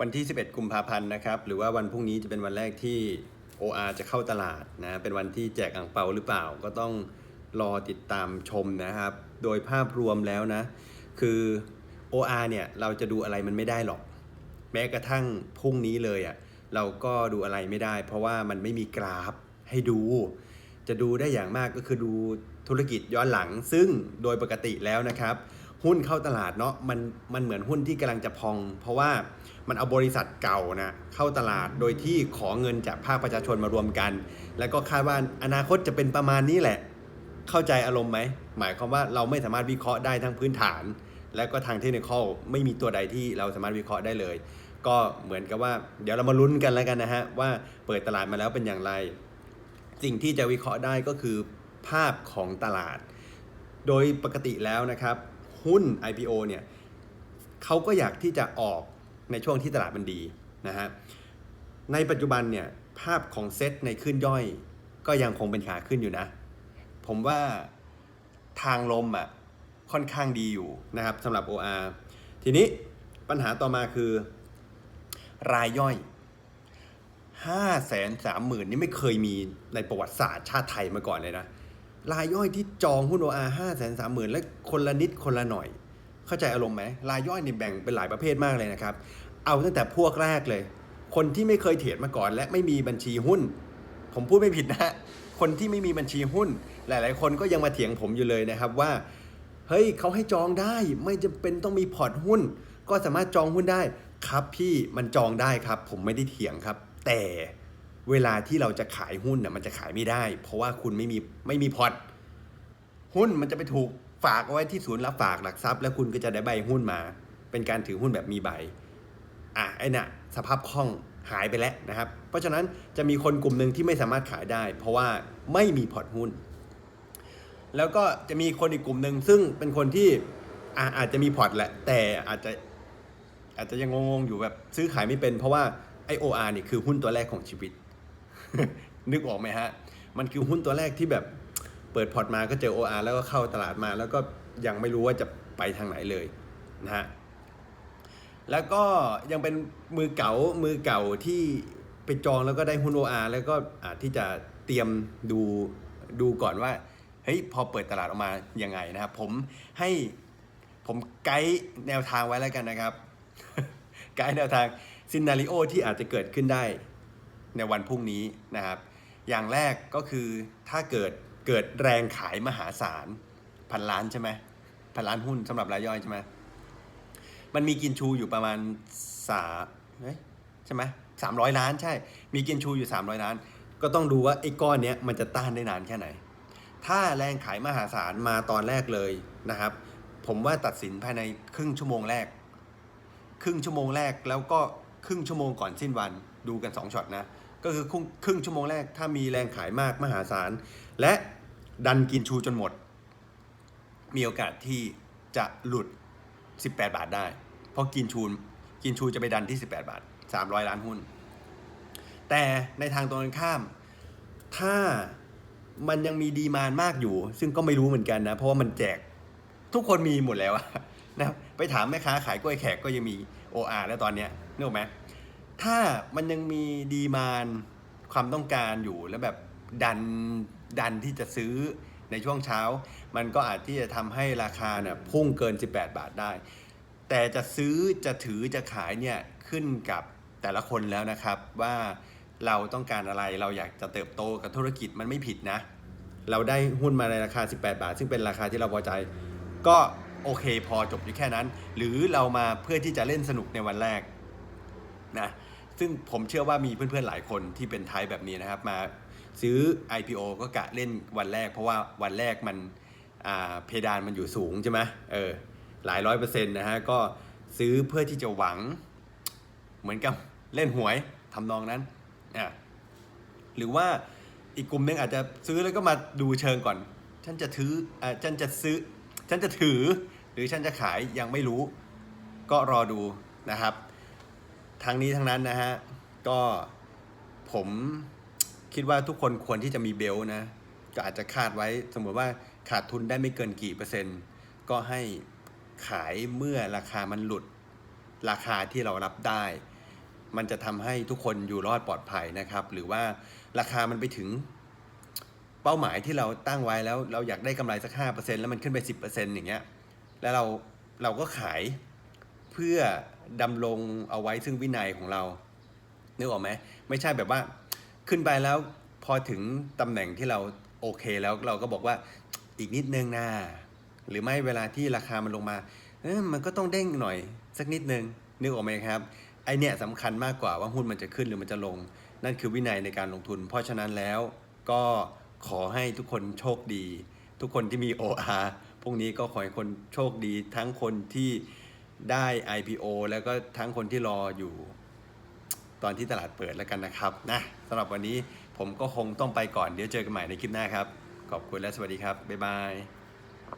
วันที่ 11 กุมภาพันธ์นะครับ หรือว่าวันพรุ่งนี้จะเป็นวันแรกที่ OR จะเข้าตลาดนะ เป็นวันที่แจกอ่างเปาหรือเปล่า ก็ต้องรอติดตามชมนะครับ โดยภาพรวมแล้วนะ คือ OR เนี่ย เราจะดูอะไรมันไม่ได้หรอก แม้กระทั่งพรุ่งนี้เลยอะ่ะ เราก็ดูอะไรไม่ได้ เพราะว่ามันไม่มีกราฟให้ดู จะดูได้อย่างมากก็คือดูธุรกิจย้อนหลัง ซึ่งโดยปกติแล้วนะครับ หุ้นเข้าตลาดเนาะมันมันเหมือนหุ้นที่กำลังจะพอง เพราะว่ามันเอาบริษัทเก่านะเข้าตลาดโดยที่ขอเงินจากภาคประชาชนมารวมกัน แล้วก็คาดว่าอนาคตจะเป็นประมาณนี้แหละ เข้าใจอารมณ์ไหมหมายความว่าเราไม่สามารถวิเคราะห์ได้ทั้งพื้นฐาน และก็ทางเทคนิคอลไม่มีตัวใดที่เราสามารถวิเคราะห์ได้เลย ก็เหมือนกับว่าเดี๋ยวเรามาลุ้นกันแล้วกันนะฮะว่าเปิดตลาดมาแล้วเป็นอย่างไร สิ่งที่จะวิเคราะห์ได้ก็คือภาพของตลาด โดยปกติแล้วนะครับ หุ้น IPO เนี่ยเขาก็อยากที่จะออกในช่วงที่ตลาดมันดีนะฮะในปัจจุบันเนี่ยภาพของเซตในขึ้นย่อยก็ยังคงเป็นขาขึ้นอยู่นะ ผมว่าทางลมอะค่อนข้างดีอยู่นะครับสำหรับ OR ทีนี้ปัญหาต่อมาคือ รายย่อย 5 3 0 0 0 0 นี่ไม่เคยมีในประวัติศาสตร์ชาติไทยมาก่อนเลยนะ รายย่อยที่จองหุ้น OR 5 3 0 0 0 0และคนละนิดคนละหน่อย เข้าใจอารมณ์ไหมรายย่อยนี่แบ่งเป็นหลายประเภทมากเลยนะครับ เอาตั้งแต่พวกแรกเลย คนที่ไม่เคยเทรดมาก่อน และไม่มีบัญชีหุ้น ผมพูดไม่ผิดนะฮะคนที่ไม่มีบัญชีหุ้น หลาย ๆ คนก็ยังมาเถียงผมอยู่เลยนะครับว่า เฮ้ยเขาให้จองได้ไม่จำเป็นต้องมีพอร์ตหุ้น ก็สามารถจองหุ้นได้ครับพี่มันจองได้ครับ ผมไม่ได้เถียงครับ แต่ เวลาที่เราจะขายหุ้นน่ะมันจะขายไม่ได้ เพราะว่าคุณไม่มีไม่มีพอร์ตหุ้นมันจะไปถูกฝากเอาไว้ที่ศูนย์รับฝากหลักทรัพย์ แล้วคุณก็จะได้ใบหุ้นมา เป็นการถือหุ้นแบบมีใบอะไอ้น่ะสภาพคล่องหายไปแล้วนะครับ เพราะฉะนั้นจะมีคนกลุ่มหนึ่งที่ไม่สามารถขายได้ เพราะว่าไม่มีพอร์ตหุ้น แล้วก็จะมีคนอีกกลุ่มหนึ่งซึ่งเป็นคนที่อะอาจจะมีพอร์ตแหละ แต่อาจจะอาจจะยังงงๆอยู่แบบซื้อขายไม่เป็น เพราะว่าไอโออาร์นี่คือหุ้นตัวแรกของชีวิต นึกออกไหมฮะ มันคือหุ้นตัวแรกที่แบบเปิดพอร์ตมาก็เจอ OR แล้วก็เข้าตลาดมา แล้วก็ยังไม่รู้ว่าจะไปทางไหนเลยนะฮะ แล้วก็ยังเป็นมือเก่ามือเก่าที่ไปจองแล้วก็ได้หุ้น OR แล้วก็อาจที่จะเตรียมดูดูก่อนว่าเฮ้ยพอเปิดตลาดออกมายังไงนะครับผมให้ผมไกด์แนวทางไว้แล้วกันนะครับ ไกด์แนวทางซินาริโอที่อาจจะเกิดขึ้นได้ ในวันพรุ่งนี้นะครับ อย่างแรกก็คือถ้าเกิดเกิดแรงขายมหาศาลพันล้านใช่ไหมพันล้านหุ้นสำหรับรายย่อยใช่ไหมมันมีกินชูอยู่ประมาณสาใช่ไหมสามร้อยล้านใช่ มีกินชูอยู่ 300 ล้าน ก็ต้องดูว่าไอ้ก้อนเนี้ยมันจะต้านได้นานแค่ไหน ถ้าแรงขายมหาศาลมาตอนแรกเลยนะครับ ผมว่าตัดสินภายในครึ่งชั่วโมงแรก ครึ่งชั่วโมงแรกแล้วก็ครึ่งชั่วโมงก่อนสิ้นวันดูกัน 2ช็อตนะ ก็คือครึ่งครึ่งชั่วโมงแรกถ้ามีแรงขายมากมหาศาล และดันกินชูจนหมด มีโอกาสที่จะหลุด 18 บาทได้ เพราะกินชูกินชูจะไปดันที่ 18 บาท 300 ล้านหุ้น แต่ในทางตรงกันข้าม ถ้ามันยังมีดีมานมากอยู่ ซึ่งก็ไม่รู้เหมือนกันนะ เพราะว่ามันแจกทุกคนมีหมดแล้วนะไปถามแม่ค้าขายกล้วยแขกก็ยังมี OR แล้วตอนเนี้ยนึกออกไหม ถ้ามันยังมีดีมานความต้องการอยู่แล้วแบบดันดันที่จะซื้อในช่วงเช้า มันก็อาจที่จะทำให้ราคาเนี่ยพุ่งเกิน 18 บาทได้ แต่จะซื้อจะถือจะขายเนี่ยขึ้นกับแต่ละคนแล้วนะครับว่าเราต้องการอะไรเราอยากจะเติบโตกับธุรกิจมันไม่ผิดนะ เราได้หุ้นมาในราคา 18 บาท ซึ่งเป็นราคาที่เราพอใจ ก็โอเคพอจบอยู่แค่นั้น หรือเรามาเพื่อที่จะเล่นสนุกในวันแรกนะ ซึ่งผมเชื่อว่ามีเพื่อนๆหลายคนที่เป็นไทป์แบบนี้นะครับ มาซื้อ IPO ก็กะเล่นวันแรก เพราะว่าวันแรกมันเพดานมันอยู่สูงใช่ไหมเออหลายร้อยเปอร์เซ็นต์นะฮะก็ซื้อเพื่อที่จะหวัง เหมือนกับเล่นหวยทำนองนั้นอะหรือว่าอีกกลุ่มหนึงอาจจะซื้อแล้วก็มาดูเชิงก่อน ฉันจะถืออ่าฉันจะซื้อ ฉันจะถือ หรือฉันจะขายยังไม่รู้ ก็รอดูนะครับ ทางนี้ทั้งนั้นนะฮะ ก็ผมคิดว่าทุกคนควรที่จะมีเบลต์นะ ก็อาจจะคาดไว้สมมติว่าขาดทุนได้ไม่เกินกี่เปอร์เซ็นต์ ก็ให้ขายเมื่อราคามันหลุด ราคาที่เรารับได้ มันจะทำให้ทุกคนอยู่รอดปลอดภัยนะครับ หรือว่าราคามันไปถึงเป้าหมายที่เราตั้งไว้แล้วเราอยากได้กำไรสักห้าเปอร์เซ็นแล้วมันขึ้นไปสิบเปอร์เซ็นอย่างเงี้ย แล้วเราเราก็ขาย เพื่อดำรงเอาไว้ซึ่งวินัยของเรานึกออกไหมไม่ใช่แบบว่าขึ้นไปแล้วพอถึงตำแหน่งที่เราโอเคแล้วเราก็บอกว่าอีกนิดนึงนะหรือไม่เวลาที่ราคามันลงมาเออมันก็ต้องเด้งหน่อย สักนิดนึงนึกออกไหมครับไอเนี่ยสำคัญมากกว่าว่าหุ้นมันจะขึ้นหรือมันจะลง นั่นคือวินัยในการลงทุน เพราะฉะนั้นแล้วก็ขอให้ทุกคนโชคดี ทุกคนที่มี OR พวกนี้ก็ขอให้คนโชคดีทั้งคนที่ ได้ IPO แล้วก็ทั้งคนที่รออยู่ตอนที่ตลาดเปิดแล้วกันนะครับนะสำหรับวันนี้ผมก็คงต้องไปก่อนเดี๋ยวเจอกันใหม่ในคลิปหน้าครับ ขอบคุณและสวัสดีครับ บ๊ายบาย